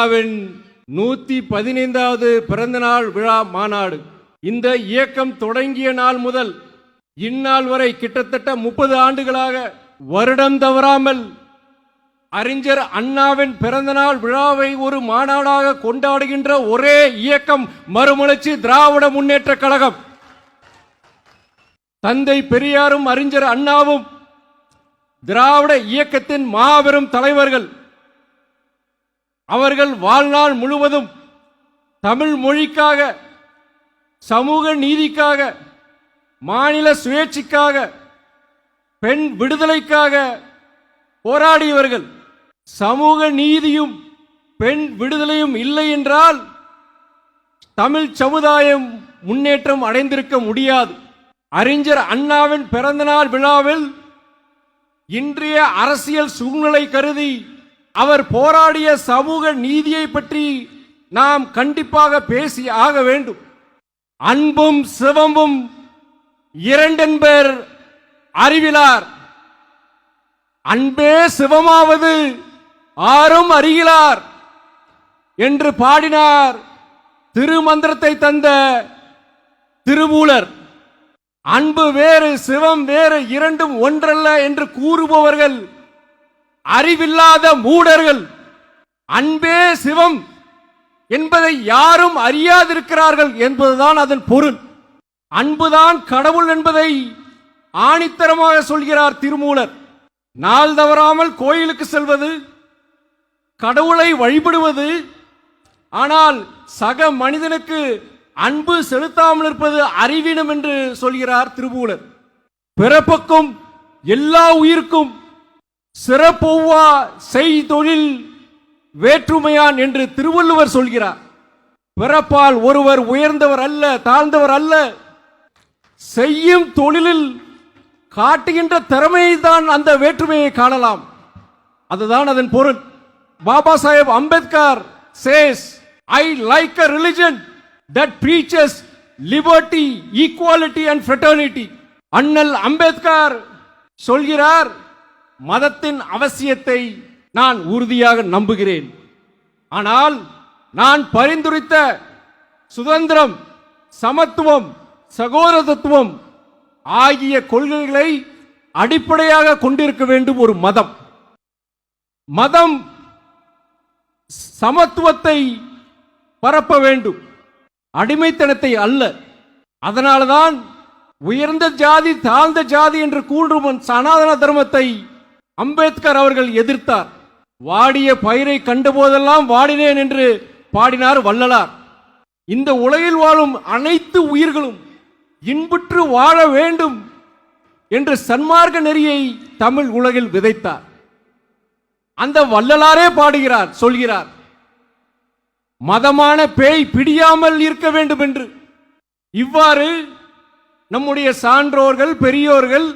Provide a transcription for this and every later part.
ஐநாவின் நூத்தி பதினைந்தாவது பிறந்தநாள் விழா மாநாடு. இந்த இயக்கம் தொடங்கிய நாள் முதல் இந்நாள் வரை கிட்டத்தட்ட முப்பது ஆண்டுகளாக வருடம் தவறாமல் அறிஞர் அண்ணாவின் பிறந்தநாள் விழாவை ஒரு மாநாடாக கொண்டாடுகின்ற ஒரே இயக்கம் மறுமலர்ச்சி திராவிட முன்னேற்ற கழகம். தந்தை பெரியாரும் அறிஞர் அண்ணாவும் திராவிட இயக்கத்தின் மாபெரும் தலைவர்கள் அவர்கள் வாழ்நாள் முழுவதும் தமிழ் மொழிக்காக சமூக நீதிக்காக மாநில சுயேட்சைக்காக பெண் விடுதலைக்காக போராடியவர்கள். சமூக நீதியும் பெண் விடுதலையும் இல்லை என்றால் தமிழ் சமுதாயம் முன்னேற்றம் அடைந்திருக்க முடியாது. அறிஞர் அண்ணாவின் பிறந்தநாள் விழாவில் இன்றைய அரசியல் சூழ்நிலை கருதி அவர் போராடிய சமூக நீதியை பற்றி நாம் கண்டிப்பாக பேசி ஆக வேண்டும். அன்பும் சிவமும் இரண்டென்பர் அறிவிலார். அன்பே சிவமாவது ஆரும் அறிகிறார் என்று பாடினார் திருமந்திரத்தை தந்த திருமூலர். அன்பு வேறு சிவம் வேறு இரண்டும் ஒன்றல்ல என்று கூறுபவர்கள் அறிவில்லாத மூடர்கள் அன்பே சிவம் என்பதை யாரும் அறியாதிருக்கிறார்கள் என்பதுதான் அதன் பொருள். அன்புதான் கடவுள் என்பதை ஆணித்தரமாக சொல்கிறார் திருமூலர். நாள் தவறாமல் கோயிலுக்கு செல்வது கடவுளை வழிபடுவது ஆனால் சக மனிதனுக்கு அன்பு செலுத்தாமல் இருப்பது அறிவீனம் என்று சொல்கிறார் திருமூலர். பிறப்புக்கும் எல்லா உயிருக்கும் சிறப்பொவ்வா செய்தொழில் வேற்றுமையான் என்று திருவள்ளுவர் சொல்கிறார். பிறப்பால் ஒருவர் உயர்ந்தவர் அல்ல தாழ்ந்தவர் அல்ல. செய்யும் தொழிலில் காட்டுகின்ற திறமையை தான் அந்த வேற்றுமையை காணலாம். அதுதான் அதன் பொருள். Baba Saheb Ambedkar says I like a religion that preaches liberty equality and fraternity அண்ணல் அம்பேத்கர் சொல்கிறார் மதத்தின் அவசியத்தை நான் உறுதியாக நம்புகிறேன். ஆனால் நான் பரிந்துரைத்த சுதந்திரம் சமத்துவம் சகோதரத்துவம் ஆகிய கொள்கைகளை அடிப்படையாக கொண்டிருக்க வேண்டும் ஒரு மதம். மதம் சமத்துவத்தை பரப்ப வேண்டும். அடிமைத்தனத்தை அல்ல. அதனால்தான் உயர்ந்த ஜாதி தாழ்ந்த ஜாதி என்று கூறும் சனாதன தர்மத்தை அம்பேத்கர் அவர்கள் எதிர்த்தார். வாடிய பயிரை கண்டபோதெல்லாம் வாடினேன் என்று பாடினார் வள்ளலார். இந்த உலகில் வாழும் அனைத்து உயிர்களும் இன்புற்று வாழ வேண்டும் என்று சன்மார்க்க நெறியை தமிழ் உலகில் விதைத்தார். அந்த வள்ளலாரே பாடுகிறார் சொல்கிறார் மதமான பேய் பிடியாமல் இருக்க வேண்டும் என்று இவ்வாறு நம்முடைய சான்றோர்கள் பெரியோர்கள்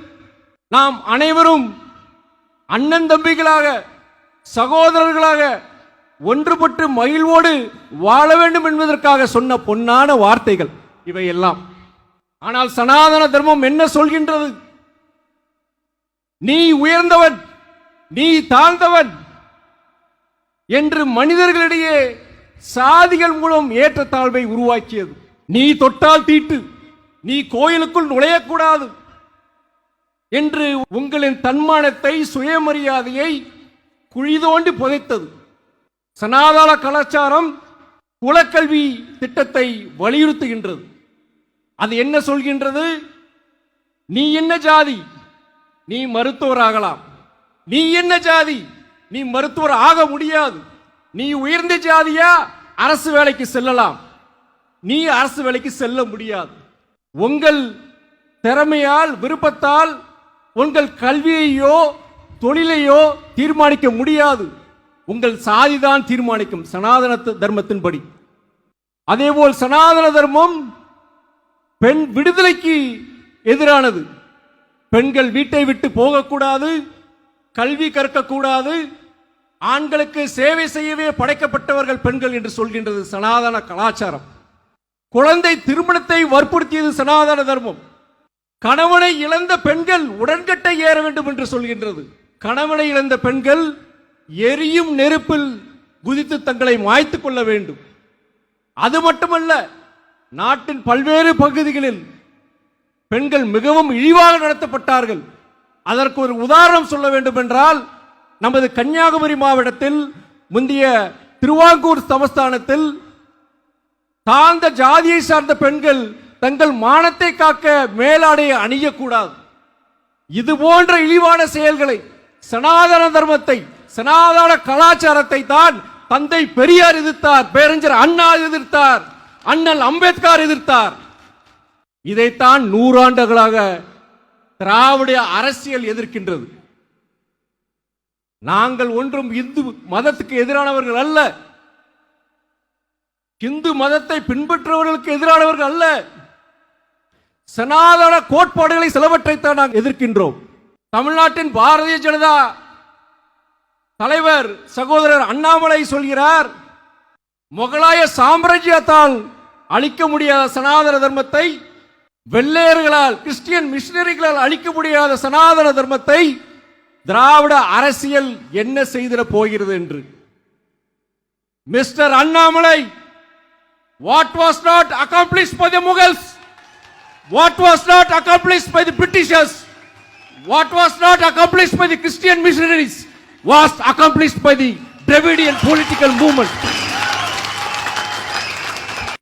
நாம் அனைவரும் அண்ணன் தம்பிகளாக சகோதரர்களாக ஒன்றுபட்டு மகிழ்வோடு வாழ வேண்டும் என்பதற்காக சொன்ன பொன்னான வார்த்தைகள் இவையெல்லாம். ஆனால் சனாதன தர்மம் என்ன சொல்கின்றது? நீ உயர்ந்தவன் நீ தாழ்ந்தவன் என்று மனிதர்களிடையே சாதிகள் மூலம் ஏற்றத்தாழ்வை உருவாக்கியது. நீ தொட்டால் தீட்டு நீ கோயிலுக்குள் நுழையக்கூடாது. என்று உங்களின் தன்மானத்தை சுயமரியாதையை குழி தோண்டி புதைத்தது. சனாதன கலாச்சாரம் குலக்கல்வி திட்டத்தை வலியுறுத்துகின்றது. அது என்ன சொல்கின்றது? நீ என்ன ஜாதி? நீ மருத்துவராகலாம். நீ என்ன ஜாதி? நீ மருத்துவர் ஆக முடியாது. நீ உயர்ந்த ஜாதியா? அரசு வேலைக்கு செல்லலாம். நீ அரசு வேலைக்கு செல்ல முடியாது. உங்கள் திறமையால் விருப்பத்தால் உங்கள் கல்வியையோ தொழிலையோ தீர்மானிக்க முடியாது. உங்கள் சாதிதான் தீர்மானிக்கும் சனாதன தர்மத்தின்படி. அதேபோல் சனாதன தர்மம் பெண் விடுதலைக்கு எதிரானது. பெண்கள் வீட்டை விட்டு போகக்கூடாது கல்வி கற்கக்கூடாது ஆண்களுக்கு சேவை செய்யவே படைக்கப்பட்டவர்கள் பெண்கள் என்று சொல்கின்றது சனாதன கலாச்சாரம். குழந்தை திருமணத்தை வற்புறுத்தியது சனாதன தர்மம். கணவனை இழந்த பெண்கள் உடன்கட்டை ஏற வேண்டும் என்று சொல்கின்றது. கணவனை இழந்த பெண்கள் எரியும் நெருப்பில் குதித்து தங்களை மாய்த்துக் கொள்ள வேண்டும். அது மட்டுமல்ல நாட்டின் பல்வேறு பகுதிகளில் பெண்கள் மிகவும் இழிவாக நடத்தப்பட்டார்கள். அதற்கு ஒரு உதாரணம் சொல்ல வேண்டும் என்றால் நமது கன்னியாகுமரி மாவட்டத்தில் முந்தைய திருவாங்கூர் சமஸ்தானத்தில் தாழ்ந்த ஜாதியை சார்ந்த பெண்கள் தங்கள் மானத்தை காக்க மேலாடையை அணியக்கூடாது. இது போன்ற இழிவான செயல்களை சனாதன தர்மத்தை சனாதன கலாச்சாரத்தை தான் தந்தை பெரியார் எதிர்த்தார் பேரஞ்சர் அண்ணா எதிர்த்தார் அண்ணல் அம்பேத்கர் எதிர்த்தார். இதைத்தான் நூறாண்டுகளாக திராவிட அரசியல் எதிர்க்கின்றது. நாங்கள் ஒன்றும் இந்து மதத்துக்கு எதிரானவர்கள் அல்ல. இந்து மதத்தை பின்பற்றுபவர்களுக்கு எதிரானவர்கள் அல்ல. சனாதன கோட்பாடுகளை சிலவற்றைத்தான் நாங்கள் எதிர்க்கின்றோம். தமிழ்நாட்டின் பாரதிய ஜனதா தலைவர் சகோதரர் அண்ணாமலை சொல்கிறார் முகலாய சாம்ராஜ்யத்தால் அழிக்க முடியாத சனாதன தர்மத்தை வெள்ளையர்களால் கிறிஸ்டியன் மிஷினரிகளால் அழிக்க முடியாத சனாதன தர்மத்தை திராவிட அரசியல் என்ன செய்திட போகிறது என்று. Mister Annamalai what was not accomplish by the Mughals what was not accomplished by the Britishers, what was not accomplished by the Christian missionaries, was accomplished by the Dravidian political movement.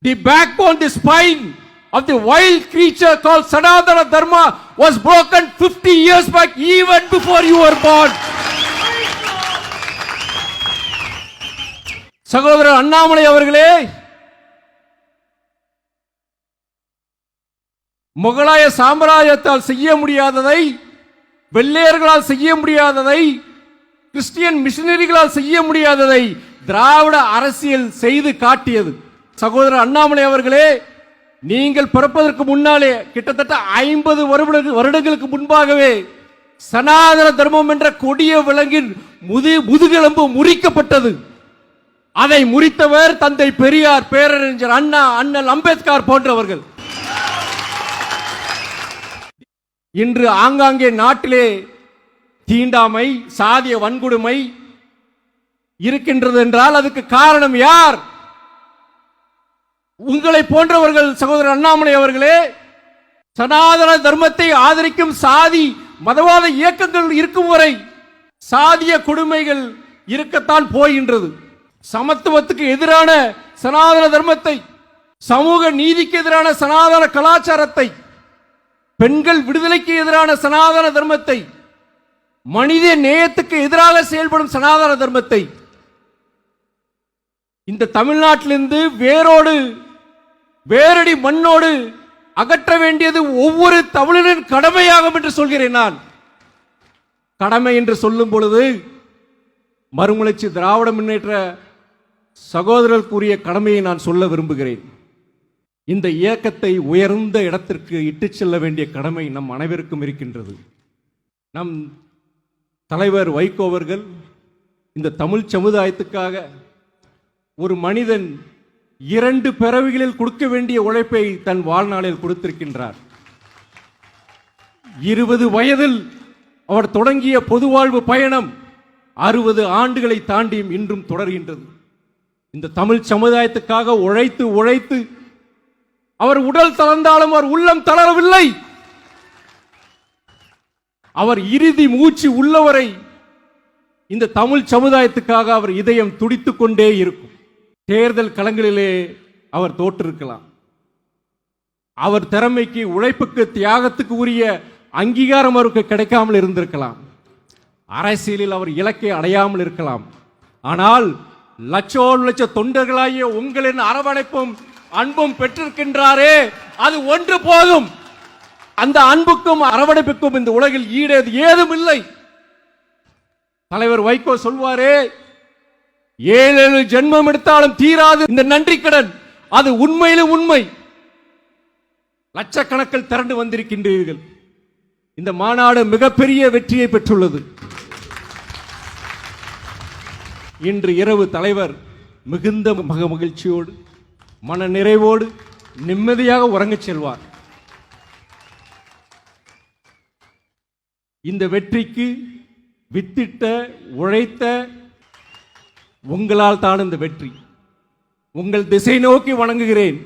The backbone, the spine of the wild creature called Sanatana Dharma was broken 50 years back, even before you were born. சகோதரர் அண்ணாமலை அவர்களே முகலாய சாம்ராஜ்யத்தால் செய்ய முடியாததை வெள்ளையர்களால் செய்ய முடியாததை Christian மிஷினரிகளால் செய்ய முடியாததை திராவிட அரசியல் செய்து காட்டியது. சகோதரர் அண்ணாமலை அவர்களே நீங்கள் பிறப்பதற்கு முன்னாலே கிட்டத்தட்ட ஐம்பது வருடங்களுக்கு முன்பாகவே சனாதன தர்மம் என்ற கொடிய விலங்கின் முது முதுகெலும்பு முறிக்கப்பட்டது. அதை முறித்தவர் தந்தை பெரியார் பேரறிஞர் அண்ணா அண்ணல் அம்பேத்கர் போன்றவர்கள். இன்று ஆங்காங்கே நாட்டிலே தீண்டாமை சாதிய வன்கொடுமை இருக்கின்றது என்றால் அதுக்கு காரணம் யார்? உங்களை போன்றவர்கள் சகோதரர் அண்ணாமலை அவர்களே சனாதன தர்மத்தை ஆதரிக்கும் சாதி மதவாத இயக்கங்கள் இருக்கும் வரை சாதிய கொடுமைகள் இருக்கத்தான் போகின்றது. சமத்துவத்துக்கு எதிரான சனாதன தர்மத்தை சமூக நீதிக்கு எதிரான சனாதன கலாச்சாரத்தை பெண்கள் விடுதலைக்கு எதிரான சனாதன தர்மத்தை மனித நேயத்துக்கு எதிராக செயல்படும் சனாதன தர்மத்தை இந்த தமிழ்நாட்டிலிருந்து வேரோடு வேரடி மண்ணோடு அகற்ற வேண்டியது ஒவ்வொரு தமிழரின் கடமையாகும் என்று சொல்கிறேன் நான். கடமை என்று சொல்லும் பொழுது மறுமலர்ச்சி திராவிட முன்னேற்ற சகோதரர்களுக்குரிய கடமையை நான் சொல்ல விரும்புகிறேன். இந்த இயக்கத்தை உயர்ந்த இடத்திற்கு இட்டுச் செல்ல வேண்டிய கடமை நம் அனைவருக்கும் இருக்கின்றது. நம் தலைவர் வைகோ அவர்கள் இந்த தமிழ் சமுதாயத்துக்காக ஒரு மனிதன் இரண்டு பிறவிகளில் கொடுக்க வேண்டிய உழைப்பை தன் வாழ்நாளில் கொடுத்திருக்கின்றார். இருபது வயதில் அவர் தொடங்கிய பொது வாழ்வு பயணம் அறுபது ஆண்டுகளை தாண்டியும் இன்றும் தொடர்கின்றது. இந்த தமிழ் சமுதாயத்துக்காக உழைத்து உழைத்து அவர் உடல் தளர்ந்தாலும் அவர் உள்ளம் தளரவில்லை. அவர் இறுதி மூச்சு உள்ளவரை இந்த தமிழ் சமுதாயத்துக்காக அவர் இதயம் துடித்து கொண்டே இருக்கும். தேர்தல் களங்களிலே அவர் தோற்றிருக்கலாம். அவர் திறமைக்கு உழைப்புக்கு தியாகத்துக்கு உரிய அங்கீகாரம் அவருக்கு கிடைக்காமல் இருந்திருக்கலாம். அரசியலில் அவர் இலக்கை அடையாமல் இருக்கலாம். ஆனால் லட்சோ லட்ச தொண்டர்களாகிய உங்களின் அரவணைப்பும் அன்பும் பெற்றிருக்கின்றாரே அது ஒன்று போதும். அந்த அன்புக்கும் அரவணைப்புக்கும் இந்த உலகில் ஈடேது ஏதும் இல்லை தலைவர் வைகோ சொல்வாரே ஏழு ஏழு ஜென்மம் எடுத்தாலும் தீராது இந்த நன்றி கடன் அது உண்மையிலும் உண்மை. லட்சக்கணக்கில் திரண்டு வந்திருக்கின்றீர்கள். இந்த மாநாடு மிகப்பெரிய வெற்றியை பெற்றுள்ளது. இன்று இரவு தலைவர் மிகுந்த மக மகிழ்ச்சியோடு மன நிறைவோடு நிம்மதியாக உறங்கச் செல்வார். இந்த வெற்றிக்கு வித்திட்ட உழைத்த உங்களால் தான் இந்த வெற்றி. உங்கள் திசை நோக்கி வணங்குகிறேன்.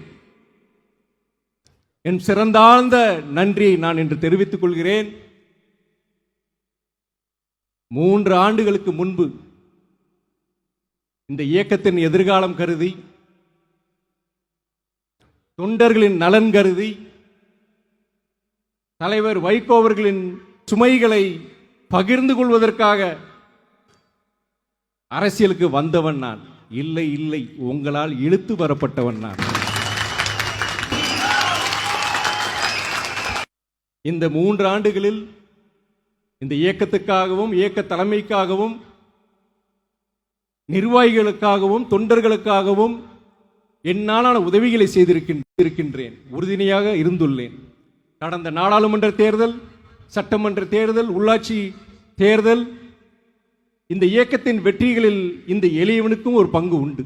என் சிறந்தாழ்ந்த நன்றியை நான் இன்று தெரிவித்துக் கொள்கிறேன். மூன்று ஆண்டுகளுக்கு முன்பு இந்த இயக்கத்தின் எதிர்காலம் கருதி தொண்டர்களின் நலன் கருதி தலைவர் வைகோ அவர்களின் சுமைகளை பகிர்ந்து கொள்வதற்காக அரசியலுக்கு வந்தவன் நான். இல்லை இல்லை உங்களால் இழுத்து வரப்பட்டவன் நான். இந்த மூன்று ஆண்டுகளில் இந்த இயக்கத்துக்காகவும் இயக்க தலைமைக்காகவும் நிர்வாகிகளுக்காகவும் தொண்டர்களுக்காகவும் என்னாலான உதவிகளை செய்திருக்கின்றேன். உறுதுணையாக இருந்துள்ளேன். நடந்த நாடாளுமன்ற தேர்தல் சட்டமன்ற தேர்தல் உள்ளாட்சி தேர்தல் இந்த இயக்கத்தின் வெற்றிகளில் இந்த எளியவனுக்கும் ஒரு பங்கு உண்டு.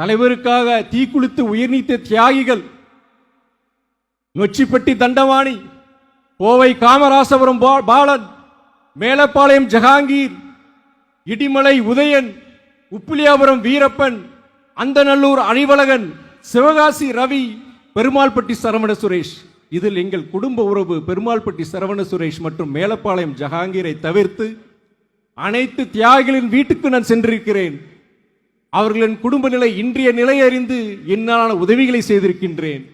தலைவருக்காக தீக்குளித்து உயிர்நீத்த தியாகிகள் நொச்சிப்பட்டி தண்டவாணி கோவை காமராசபுரம் பா- பாலன் மேலப்பாளையம் ஜஹாங்கீர் இடிமலை உதயன் உப்பிலியாபுரம் வீரப்பன் அந்தநல்லூர் அணிவழகன் சிவகாசி ரவி பெருமாள்பட்டி சரவண சுரேஷ். இதில் எங்கள் குடும்ப உறவு பெருமாள்பட்டி சரவண சுரேஷ் மற்றும் மேலப்பாளையம் ஜஹாங்கீரை தவிர்த்து அனைத்து தியாகிகளின் வீட்டுக்கு நான் சென்றிருக்கிறேன். அவர்களின் குடும்ப நிலை இன்றைய நிலை அறிந்து என்னாலான உதவிகளை செய்திருக்கின்றேன்.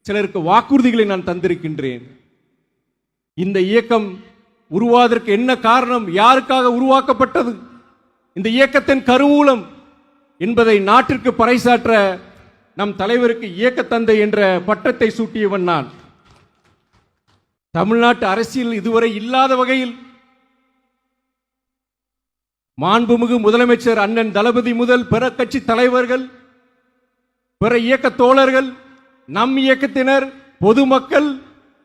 சிலருக்கு வாக்குறுதிகளை நான் தந்திருக்கின்றேன். இந்த இயக்கம் உருவாவதற்கு என்ன காரணம் யாருக்காக உருவாக்கப்பட்டது? இந்த இயக்கத்தின் கருவூலம் என்பதை நாட்டிற்கு பறைசாற்ற நம் தலைவருக்கு இயக்கத்தந்தை என்ற பட்டத்தை சூட்டியவன் நான். தமிழ்நாட்டு அரசியல் இதுவரை இல்லாத வகையில் மாண்புமிகு முதலமைச்சர் அண்ணன் தளபதி முதல் பிற கட்சி தலைவர்கள் பிற இயக்க தோழர்கள் நம் இயக்கத்தினர் பொதுமக்கள்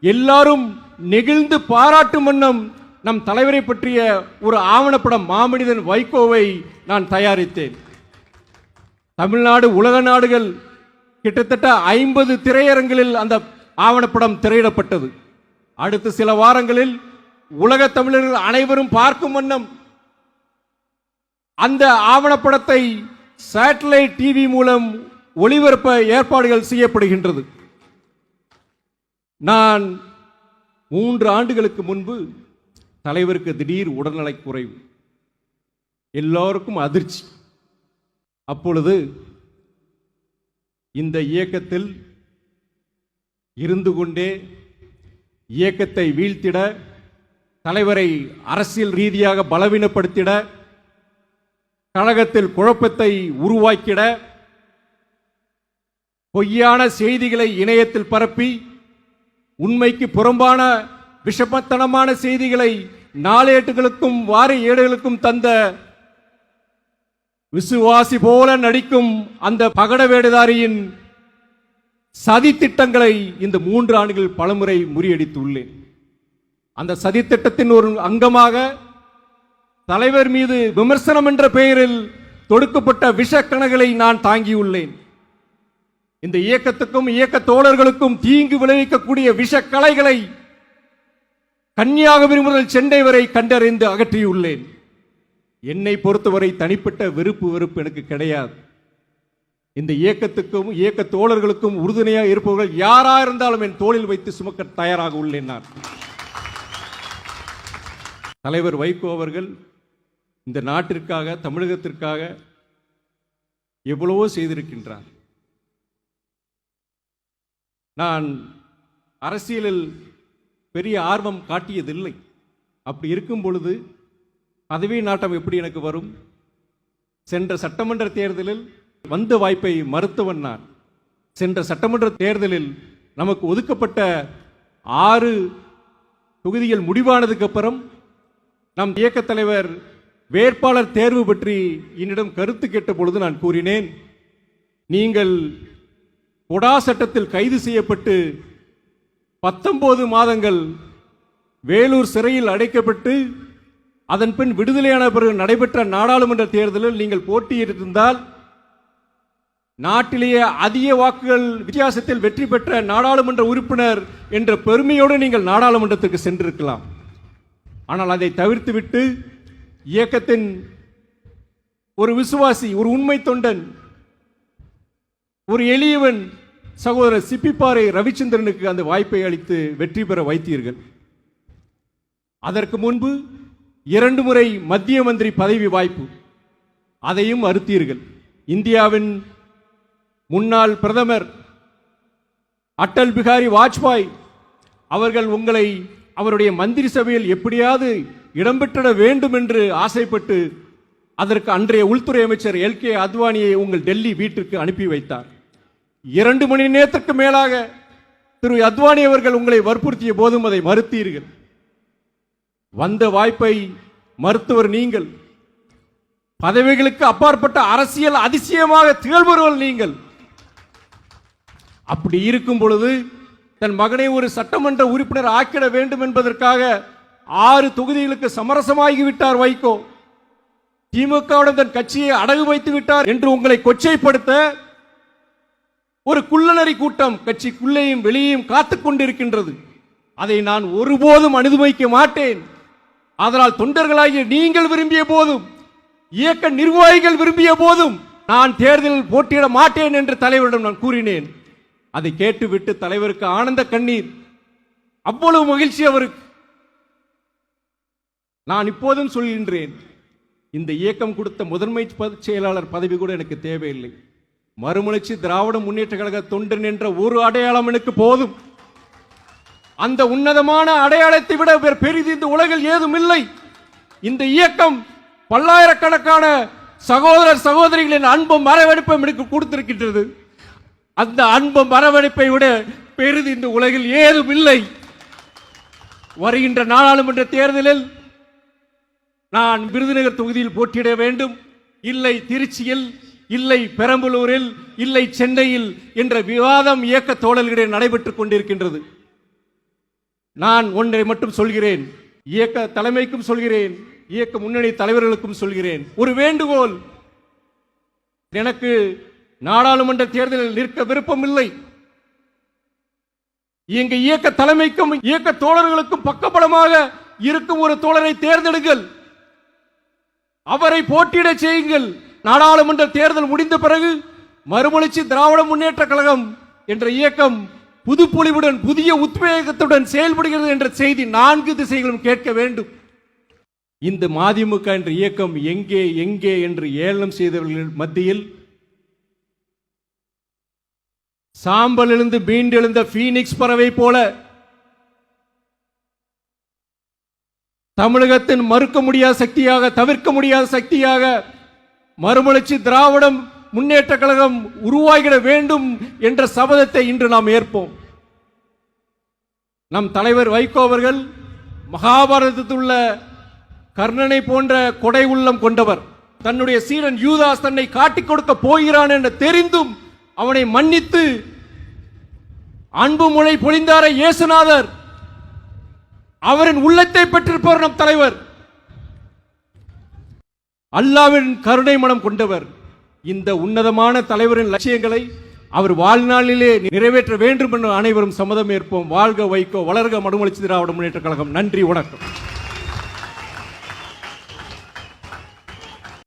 எல்லாரும் நெகிழ்ந்து பாராட்டும் வண்ணம் நம் தலைவரை பற்றிய ஒரு ஆவணப்படம் மாமனிதன் வைகோவை நான் தயாரித்தேன். தமிழ்நாடு உலக நாடுகள் கிட்டத்தட்ட ஐம்பது திரையரங்களில் அந்த ஆவணப்படம் திரையிடப்பட்டது. அடுத்த சில வாரங்களில் உலக தமிழர்கள் அனைவரும் பார்க்கும் வண்ணம் அந்த ஆவணப்படத்தை சேட்டலைட் டிவி மூலம் ஒளிபரப்ப ஏற்பாடுகள் செய்யப்படுகின்றது. நான் மூன்று ஆண்டுகளுக்கு முன்பு தலைவருக்கு திடீர் உடல்நலக் குறைவு. எல்லோருக்கும் அதிர்ச்சி. அப்பொழுது இந்த இயக்கத்தில் இருந்து கொண்டே இயக்கத்தை வீழ்த்திட தலைவரை அரசியல் ரீதியாக பலவீனப்படுத்திட கழகத்தில் குழப்பத்தை உருவாக்கிட பொய்யான செய்திகளை இணையத்தில் பரப்பி உண்மைக்கு புறம்பான விஷமத்தனமான செய்திகளை நாளேட்டுகளுக்கும் வார ஏடுகளுக்கும் தந்த விசுவாசி போல நடிக்கும் அந்த பகட வேடுதாரியின் சதி திட்டங்களை இந்த மூன்று ஆண்டுகள் பலமுறை முறியடித்துள்ளேன். அந்த சதி திட்டத்தின் ஒரு அங்கமாக தலைவர் மீது விமர்சனம் என்ற பெயரில் தொடுக்கப்பட்ட விஷக்கணகளை நான் தாங்கியுள்ளேன். இந்த இயக்கத்துக்கும் இயக்க தோழர்களுக்கும் தீங்கு விளைவிக்கக்கூடிய விஷக்கலைகளை கன்னியாகுமரி முதல் சென்னை வரை கண்டறிந்து அகற்றியுள்ளேன். என்னை பொறுத்தவரை தனிப்பட்ட வெறுப்பு வெறுப்பு எனக்கு கிடையாது. இந்த இயக்கத்துக்கும் இயக்க தோழர்களுக்கும் உறுதுணையாக இருப்பவர்கள் யாரா இருந்தாலும் என் தோளில் வைத்து சுமக்க தயாராக உள்ளேன் நான். தலைவர் வைகோ அவர்கள் இந்த நாட்டிற்காக தமிழகத்திற்காக எவ்வளவோ செய்திருக்கின்றார். நான் அரசியலில் பெரிய ஆர்வம் காட்டியதில்லை. அப்படி இருக்கும் பொழுது பதவி நாட்டம் எப்படி எனக்கு வரும்? சென்ற சட்டமன்ற தேர்தலில் வந்த வாய்ப்பை மறுத்தவன் நான். சென்ற சட்டமன்ற தேர்தலில் நமக்கு ஒதுக்கப்பட்ட ஆறு தொகுதிகள் முடிவானதுக்கு அப்புறம் நம் இயக்க தலைவர் வேட்பாளர் தேர்வு பற்றி என்னிடம் கருத்து கேட்ட பொழுது நான் கூறினேன் நீங்கள் கொடா சட்டத்தில் கைது செய்யப்பட்டு பத்தொன்பது மாதங்கள் வேலூர் சிறையில் அடைக்கப்பட்டு அதன் பின் விடுதலையான பிறகு நடைபெற்ற நாடாளுமன்ற தேர்தலில் நீங்கள் போட்டியிட்டிருந்தால் நாட்டிலேயே அதிக வாக்குகள் வித்தியாசத்தில் வெற்றி பெற்ற நாடாளுமன்ற உறுப்பினர் என்ற பெருமையோடு நீங்கள் நாடாளுமன்றத்துக்கு சென்றிருக்கலாம். ஆனால் அதை தவிர்த்துவிட்டு இயக்கத்தின் ஒரு விசுவாசி ஒரு உண்மை தொண்டன் ஒரு எளியவன் சகோதரர் சிப்பிப்பாறை ரவிச்சந்திரனுக்கு அந்த வாய்ப்பை அளித்து வெற்றி பெற வைத்தீர்கள். அதற்கு முன்பு இரண்டு முறை மத்திய மந்திரி பதவி வாய்ப்பு. அதையும் அறுத்தீர்கள். இந்தியாவின் முன்னாள் பிரதமர் அட்டல் பிகாரி வாஜ்பாய் அவர்கள் உங்களை அவருடைய மந்திரி சபையில் எப்படியாவது இடம்பெற்றிட வேண்டும் என்று ஆசைப்பட்டு அதற்கு அன்றைய உள்துறை அமைச்சர் எல் கே அத்வானியை உங்கள் டெல்லி வீட்டிற்கு அனுப்பி வைத்தார். இரண்டு மணி நேரத்திற்கு மேலாக திரு அத்வானி அவர்கள் உங்களை வற்புறுத்திய போதும் அதை மறுத்தீர்கள். வந்த வாய்ப்பை மருத்துவர் நீங்கள். பதவிகளுக்கு அப்பாற்பட்ட அரசியல் அதிசயமாக திகழ்பவர்கள் நீங்கள். அப்படி இருக்கும் பொழுது தன் மகனை ஒரு சட்டமன்ற உறுப்பினர் ஆக்கிட வேண்டும் என்பதற்காக ஆறு தொகுதிகளுக்கு சமரசமாகிவிட்டார் வைகோ. திமுகவுடன் தன் கட்சியை அடகு வைத்து விட்டார் என்று உங்களை கொச்சைப்படுத்த ஒரு குள்ளநரி கூட்டம் கட்சிக்குள்ளேயும் வெளியேயும் காத்து கொண்டிருக்கின்றது. அதை நான் ஒருபோதும் அனுமதிக்க மாட்டேன். அதனால் தொண்டர்களாகிய நீங்கள் விரும்பிய போதும் இயக்க நிர்வாகிகள் விரும்பிய போதும் நான் தேர்தலில் போட்டியிட மாட்டேன் என்று தலைவரிடம் நான் கூறினேன். அதை கேட்டுவிட்டு தலைவருக்கு ஆனந்த கண்ணீர். அவ்வளவு மகிழ்ச்சி அவருக்கு. நான் இப்போதும் சொல்கின்றேன் இந்த இயக்கம் கொடுத்த முதன்மை செயலாளர் பதவி கூட எனக்கு தேவையில்லை. மறுமலர்ச்சி திராவிட முன்னேற்ற கழக தொண்டன் என்ற ஒரு அடையாளம் எனக்கு போதும். அந்த உன்னதமான அடையாளத்தை விட பெரிது இந்த உலகில் ஏதும் இல்லை. இந்த இயக்கம் பல்லாயிரக்கணக்கான சகோதரர் சகோதரிகளின் அன்பும் மரவெடுப்பும் எனக்கு கொடுத்திருக்கின்றது. அந்த அன்பும் வரவேற்பை விட பெரிது இந்த உலகில் ஏதும் இல்லை. வருகின்ற நாடாளுமன்ற தேர்தலில் நான் விருதுநகர் தொகுதியில் போட்டியிட வேண்டும். இல்லை திருச்சியில் இல்லை பெரம்பலூரில் இல்லை சென்னையில் என்ற விவாதம் இயக்க தோழர்களிடையே நடைபெற்றுக் கொண்டிருக்கின்றது. நான் ஒன்றை மட்டும் சொல்கிறேன். இயக்க தலைமைக்கும் சொல்கிறேன். இயக்க முன்னணி தலைவர்களுக்கும் சொல்கிறேன். ஒரு வேண்டுகோள். எனக்கு நாடாளுமன்ற தேர்தலில் நிற்க விருப்பமில்லை. எங்க இயக்க தலைமைக்கும் இயக்க தோழர்களுக்கும் பக்கபலமாக இருக்கும் ஒரு தோழரை தேர்ந்தெடுங்கள். அவரை போட்டியிட செய்யுங்கள். நாடாளுமன்ற தேர்தல் முடிந்த பிறகு மறுமலர்ச்சி திராவிட முன்னேற்ற கழகம் என்ற இயக்கம் புதுப்பொழிவுடன் புதிய உத்வேகத்துடன் செயல்படுகிறது என்ற செய்தி நான்கு திசைகளும் கேட்க வேண்டும். இந்த மதிமுக என்ற இயக்கம் எங்கே எங்கே என்று ஏளனம் செய்தவர்கள் மத்தியில் சாம்பல் எழுந்து மீண்டெழுந்த பீனிக்ஸ் பறவை போல தமிழகத்தின் மறுக்க முடியாத சக்தியாக தவிர்க்க முடியாத சக்தியாக மறுமலர்ச்சி திராவிடம் முன்னேற்ற கழகம் உருவாகிட வேண்டும் என்ற சபதத்தை இன்று நாம் ஏற்போம். நம் தலைவர் வைகோ அவர்கள் மகாபாரதத்தில் உள்ள கர்ணனை போன்ற கொடை உள்ளம் கொண்டவர். தன்னுடைய சீடன் யூதாஸ் தன்னை காட்டிக் கொடுக்க போகிறான் என்று தெரிந்தும் அவனை மன்னித்து அன்பு மொழி பொழிந்தார இயேசுநாதர். அவரின் உள்ளத்தை பெற்றிருப்பவர் நம் தலைவர். அல்லாவின் கருணை மனம் கொண்டவர். இந்த உன்னதமான தலைவரின் லட்சியங்களை அவர் வாழ்நாளிலே நிறைவேற்ற வேண்டும் என்று அனைவரும் சம்மதம் ஏற்போம். வாழ்க வைக்கோ வளர்க மடுமலர்ச்சி திராவிட முன்னேற்ற கழகம். நன்றி வணக்கம்.